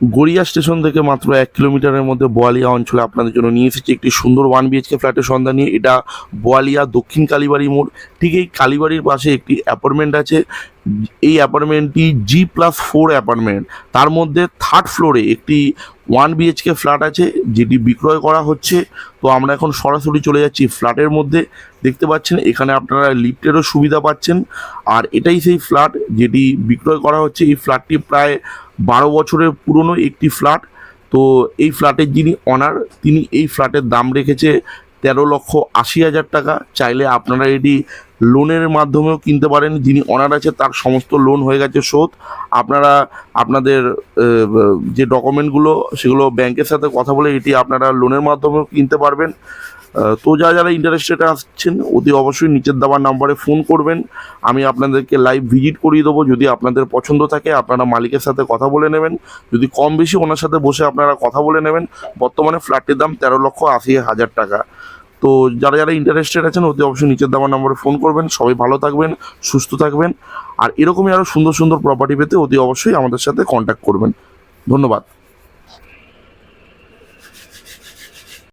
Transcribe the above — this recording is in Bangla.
গড়িয়া স্টেশন থেকে মাত্র এক কিলোমিটারের মধ্যে বোয়ালিয়া অঞ্চলে আপনাদের জন্য নিয়ে এসেছি একটি সুন্দর ওয়ান বিএইচকে ফ্ল্যাটের সন্ধান নিয়ে। এটা বোয়ালিয়া দক্ষিণ কালীবাড়ি মোড়। ঠিক এই কালীবাড়ির পাশে একটি অ্যাপার্টমেন্ট আছে। এই অ্যাপার্টমেন্টটি জি প্লাস ফোর অ্যাপার্টমেন্ট। তার মধ্যে থার্ড ফ্লোরে একটি ওয়ান বিএইচকে ফ্ল্যাট আছে, যেটি বিক্রয় করা হচ্ছে। তো আমরা এখন সরাসরি চলে যাচ্ছি ফ্ল্যাটের মধ্যে। দেখতে পাচ্ছেন, এখানে আপনারা লিফটেরও সুবিধা পাচ্ছেন। আর এটাই সেই ফ্ল্যাট যেটি বিক্রয় করা হচ্ছে। এই ফ্ল্যাটটি প্রায় বারো বছরের পুরনো একটি ফ্ল্যাট তো এই ফ্ল্যাটের যিনি অনার তিনি এই ফ্ল্যাটের দাম রেখেছে তেরো লক্ষ আশি হাজার টাকা। চাইলে আপনারা এটি লোনের মাধ্যমেও কিনতে পারেন। যিনি অনার আছে, তার সমস্ত লোন হয়ে গেছে শোধ। আপনারা আপনাদের যে ডকুমেন্টগুলো সেগুলো ব্যাংকের সাথে কথা বলে এটি আপনারা লোনের মাধ্যমেও কিনতে পারবেন। তো যারা যারা ইন্টারেস্টেড আসছেন অতি অবশ্যই নিচের দেওয়ার নাম্বারে ফোন করবেন। আমি আপনাদেরকে লাইভ ভিজিট করিয়ে দেবো। যদি আপনাদের পছন্দ থাকে, আপনারা মালিকের সাথে কথা বলে নেবেন। যদি কম বেশি ওনার সাথে বসে আপনারা কথা বলে নেবেন। বর্তমানে ফ্ল্যাটের দাম তেরো লক্ষ আশি হাজার টাকা। তো যারা যারা ইন্টারেস্টেড আছেন, অতি অবশ্যই নিচের দেওয়ার নম্বরে ফোন করবেন। সবাই ভালো থাকবেন, সুস্থ থাকবেন। আর এরকমই আরও সুন্দর সুন্দর প্রপার্টি পেতে অতি অবশ্যই আমাদের সাথে কন্ট্যাক্ট করবেন। ধন্যবাদ।